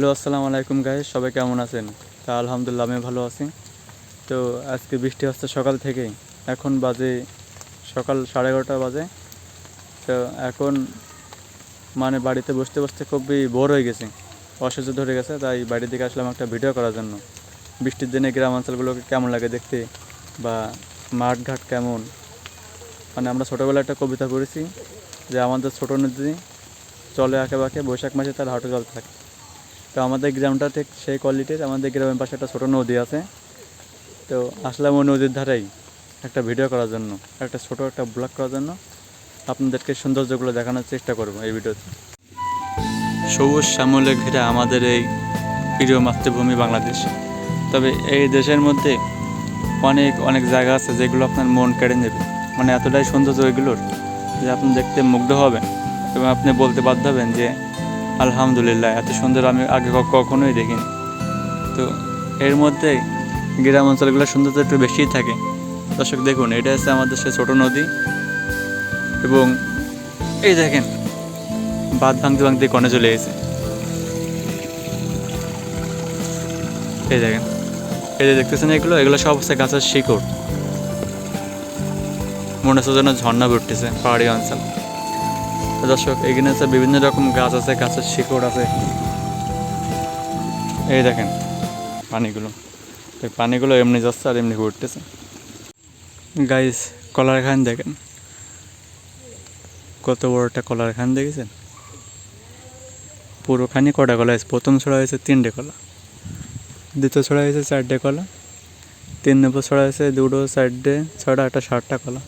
Hello, আসসালামু আলাইকুম guys সবাই কেমন আছেন? তা আলহামদুলিল্লাহ আমি ভালো আছি। তো আজকে বৃষ্টি হচ্ছে সকাল থেকেই। এখন বাজে সকাল সাড়ে এগারোটা বাজে। তো এখন মানে বাড়িতে বসতে বসতে খুবই বোর হয়ে গেছি। অসহ্য ধরে গেছে, তাই বাড়ির দিকে আসলাম একটা ভিডিও করার জন্য। বৃষ্টির দিনে গ্রাম অঞ্চলগুলোকে কেমন লাগে দেখতে? বা মাঠঘাট কেমন? মানে আমরা ছোটোবেলায় একটা কবিতা পড়েছি যে, আমাদের ছোটো নদী চলে আঁকে বাঁকে, বৈশাখ মাসে তার হাঁটু জল থাকে। তো আমাদের গ্রামটা ঠিক সেই কোয়ালিটির আমাদের গ্রামের পাশে একটা ছোটো নদী আছে। তো আসলাম ওই নদীর ধারেই একটা ভিডিও করার জন্য, একটা ছোটো একটা ব্লগ করার জন্য। আপনাদেরকে সৌন্দর্যগুলো দেখানোর চেষ্টা করব এই ভিডিওতে সবুজ শ্যামলে ঘেরা আমাদের এই প্রিয় মাতৃভূমি বাংলাদেশ। তবে এই দেশের মধ্যে অনেক অনেক জায়গা আছে যেগুলো আপনার মন কেড়ে নেবে। মানে এতটাই সৌন্দর্য এগুলোর যে আপনি দেখতে মুগ্ধ হবেন এবং আপনি বলতে বাধ্য হবেন যে আলহামদুলিল্লাহ, এত সুন্দর আমি আগে কখনোই দেখিনি। তো এর মধ্যে গ্রাম অঞ্চলগুলোর সৌন্দর্য একটু বেশিই থাকে। দর্শক, দেখুন, এটা হচ্ছে আমাদের সে ছোটো নদী এবং এই দেখেন বাদ ভাঙতে ভাঙতে কনে চলে এসেছে এই দেখেন, এই যে দেখতেছেন এগুলো এগুলো সব হচ্ছে গাছের শিকড়। মনে হচ্ছে যেন ঝর্ণা উঠতেছে পাহাড়ি অঞ্চল। তো দর্শক, এখানে হচ্ছে বিভিন্ন রকম গাছ আছে, গাছের শিকড় আছে। এই দেখেন পানিগুলো। এই পানিগুলো এমনি যাচ্ছে আর এমনি ঘুরতেছে। গাইস কলার খান দেখেন। কত বড় একটা কলার খান দেখেছেন? পুরোখানি কটা কলা হয়েছে? প্রথম ছড়া হয়েছে তিনটে কলা। দ্বিতীয় ছড়া হয়েছে চারটে কলা। তিন নম্বর ছড়া হয়েছে দুটো, চারটে, ছটা একটা ষাটটা কলা।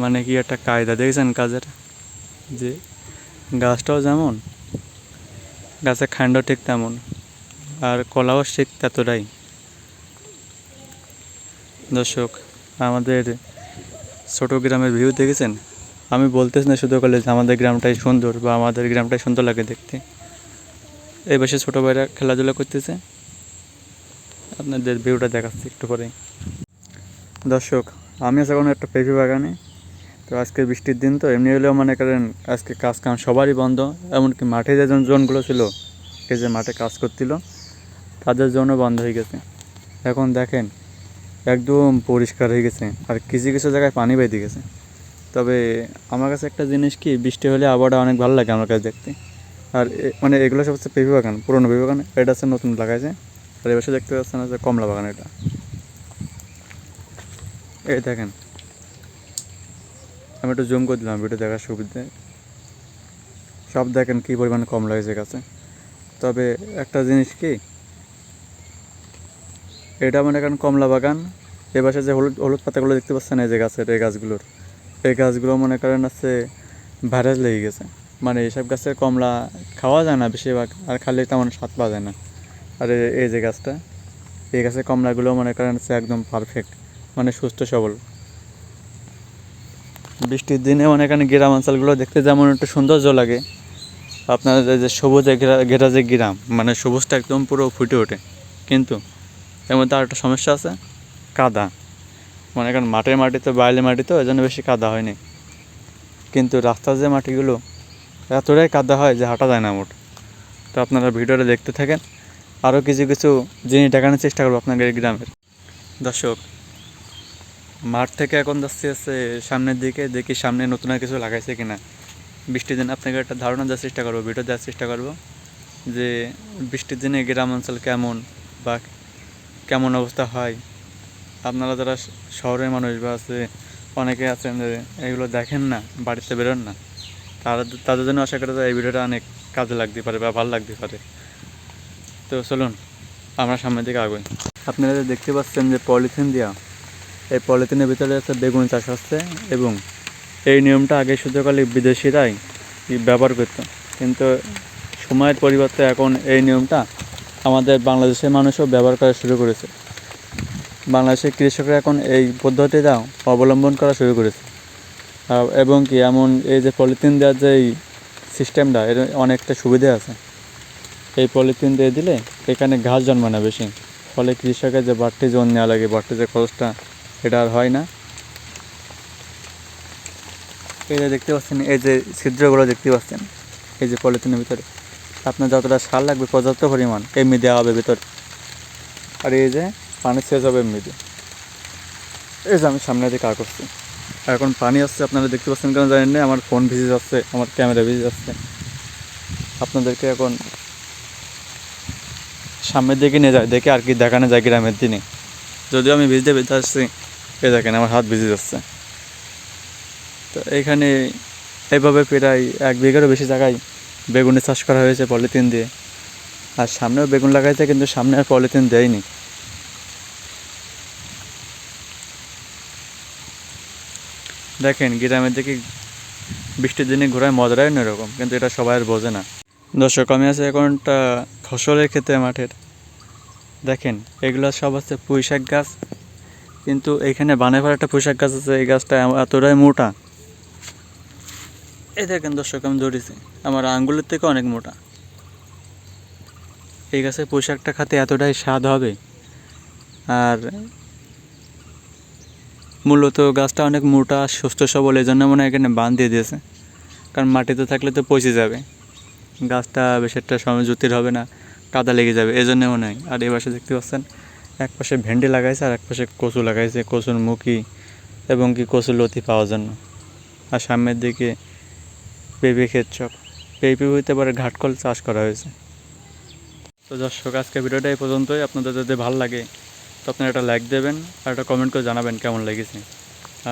মানে কি একটা কায়দা দেখেছেন কাজের? যে গাছটাও যেমন, গাছের খান্ড ঠিক তেমন, আর কলাও ঠিক ততটাই দর্শক, আমাদের ছোট গ্রামের ভিউ দেখেছেন? আমি বলতেছি না শুধু কলেজ, আমাদের গ্রামটাই সুন্দর বা আমাদের গ্রামটাই সুন্দর লাগে দেখতে। এই পাশে ছোটো ভাইরা খেলাধুলা করতেছে। আপনাদের ভিউটা দেখাচ্ছি একটু পরে দর্শক, আমি আছি এখন একটা পেঁপে বাগানে তো আজকে বৃষ্টির দিন তো, এমনি হলেও মনে করেন আজকে কাজ কাম সবারই বন্ধ। এমনকি মাঠে যে জনগুলো ছিল এই যে মাঠে কাজ করছিল, তাদের জন্য বন্ধ হয়ে গেছে। এখন দেখেন, একদম পরিষ্কার হয়ে গেছে, আর কিছু কিছু জায়গায় পানি বেঁধে গেছে। তবে আমার কাছে একটা জিনিস কি, বৃষ্টি হলে আবহাওয়াটা অনেক ভালো লাগে আমার কাছে দেখতে। আর মানে এগুলো সব হচ্ছে পেঁপে বাগান, পুরোনো পেঁপে বাগান, এটা হচ্ছে নতুন লাগাইছে। আর এবার দেখতে পাচ্ছেন হচ্ছে কমলা বাগান এটা। এই দেখেন আমি একটু জুম করে দিলাম ভিডিও দেখার সুবিধে। সব দেখেন কী পরিমাণে কম লাগছে গাছে তবে একটা জিনিস কি, এটা মনে করেন কমলা বাগান। এ পাশে যে হলুদ হলুদ পাতাগুলো দেখতে পাচ্ছেন, এই যে গাছের, এই গাছগুলোর। এই গাছগুলো মনে করেন আছে ভাইরাস লেগে গেছে। মানে এইসব গাছের কমলা খাওয়া যায় না বেশিরভাগ, আর খালি তেমন স্বাদ পাওয়া যায় না। আর এই- যে গাছটা, এই গাছের কমলাগুলো মনে করেন একদম পারফেক্ট মানে সুস্থ সবল। বৃষ্টির দিনে মনে করেন গ্রাম অঞ্চলগুলো দেখতে যেমন একটু সৌন্দর্য লাগে। আপনার যে- সবুজে ঘেরা যে গ্রাম মানে সবুজটা একদম পুরো ফুটে ওঠে। কিন্তু এর মধ্যে আর একটা সমস্যা আছে, কাদা। মানে করেন মাঠের মাটি তো বাইলে মাটি তো এই জন্য বেশি কাদা হয়নি। কিন্তু রাস্তার যে মাটিগুলো, এতটাই কাদা হয় যে হাঁটা যায় না মোট। তো আপনারা ভিডিওটা দেখতে থাকেন। আরও কিছু কিছু জিনিস দেখানোর চেষ্টা করব আপনাদের গ্রামের। দর্শক মাঠ থেকে এখন যাচ্ছি হচ্ছে সামনের দিকে, দেখি সামনে নতুন আর কিছু লাগাইছে কিনা। বৃষ্টির দিন আপনাকে একটা ধারণা দেওয়ার চেষ্টা করব ভিডিও দেওয়ার চেষ্টা করব যে বৃষ্টির দিনে গ্রাম অঞ্চল কেমন বা কেমন অবস্থা হয়। আপনারা যারা শহরের মানুষ বা আছে অনেকে আছেন যে এগুলো দেখেন না, বাড়িতে বেরোন না, তারা, তাদের জন্য আশা করি যে এই ভিডিওটা অনেক কাজে লাগতে পারে বা ভালো লাগতে পারে। তো চলুন, আমরা সামনের দিকে আগুন। আপনারা দেখতে পাচ্ছেন যে পলিথিন দেওয়া এই পলিথিনের ভিতরে আছে বেগুন চাষ হচ্ছে এবং এই নিয়মটা আগে শুধু খালি বিদেশিরাই ব্যবহার করতো। কিন্তু সময়ের পরিবর্তে এখন এই নিয়মটা আমাদের বাংলাদেশের মানুষও ব্যবহার করা শুরু করেছে। বাংলাদেশের কৃষকরা এখন এই পদ্ধতিটা অবলম্বন করা শুরু করেছে। এবং কি এমন এই যে পলিথিন দেওয়ার যে এই সিস্টেমটা, এর অনেকটা সুবিধা আছে। এই পলিথিন দিয়ে দিলে এখানে ঘাস জন্মানো বেশি। ফলে কৃষকের যে বাড়তি জন নেওয়া লাগে, বাড়তি যে খরচটা এটা আর হয় না। এই যে দেখতে পাচ্ছেন, এই যে ছিদ্রগুলো দেখতে পাচ্ছেন, এই যে পলিথিনের ভিতরে। আপনার যতটা সার লাগবে পর্যাপ্ত পরিমাণ, এমনি দেওয়া হবে ভিতরে। আর এই যে পানি শেষ হবে এমনিতে। এই যে আমি সামনে দিকে কার করছি। এখন পানি আসছে, আপনারা দেখতে পাচ্ছেন কেন জানেন না, আমার ফোন ভিজে যাচ্ছে, আমার ক্যামেরা ভিজে যাচ্ছে। আপনাদেরকে এখন সামনের দিকে নিয়ে যায়, দেখে আর কি দেখানো যায় গ্রামের দিনে। যদিও আমি ভিজতে ভিজতে আসছি এ দেখেন, আমার হাত ভিজে যাচ্ছে। তো এইখানে এইভাবে প্রায় এক বিঘারও বেশি জায়গায় বেগুনের চাষ করা হয়েছে পলিথিন দিয়ে। আর সামনেও বেগুন লাগাইছে, কিন্তু সামনে আর পলিথিন দেয়নি। দেখেন, গ্রামের দিকে বৃষ্টির দিনে ঘোরায় মজাটাই অন্যরকম, কিন্তু এটা সবাই আর বোঝে না। দর্শক, আমি আছে এখন একটা ফসলের ক্ষেত্রে মাঠের। দেখেন, এগুলো সব হচ্ছে পুঁই শাক গাছ। কিন্তু এইখানে বানেভার একটা পোশাক গাছ আছে, এই গাছটা এতটাই মোটা। এই দেখেন দর্শক, আমি ধরেছি, আমার আঙ্গুলের থেকে অনেক মোটা। এই গাছের পোশাকটা শাকটা খাতে এতটাই স্বাদ হবে। আর মূলত গাছটা অনেক মোটা, সুস্থ, সবল এই জন্য মনে হয় এখানে বান দিয়ে দিয়েছে। কারণ মাটিতে থাকলে তো পচে যাবে। গাছটা বেশ একটা সময় জুতির হবে না, কাদা লেগে যাবে এই জন্য মনে হয়। আর এই পাশে দেখতে পাচ্ছেন এক পাশে ভেন্ডি লাগাইছে আর এক পাশে কচু লাগাইছে, কচুর মুখি এবং কি কচুর লতি পাওয়ার জন্য। আর সামনের দিকে পেঁপে ক্ষেত চক পেঁপে হইতে পারে ঘাটকল চাষ করা হয়েছে। তো দর্শক আজকে ভিডিওটা এই পর্যন্তই। আপনাদের যদি ভালো লাগে, তো আপনারা একটা লাইক দেবেন আর একটা কমেন্ট করে জানাবেন কেমন লেগেছে।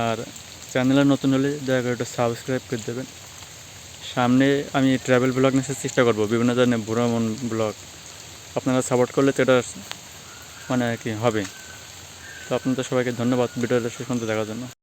আর চ্যানেলে নতুন হলে দয়া করে একটা সাবস্ক্রাইব করে দেবেন। সামনে আমি ট্রাভেল ব্লগ নিয়ে চেষ্টা করব, বিভিন্ন ধরনের ভ্রমণ ব্লগ আপনারা সাপোর্ট করলে তো এটা মানে কি হবে? তো আপনাদের সবাইকে ধন্যবাদ ভিডিওটা শেষ পর্যন্ত দেখার জন্য।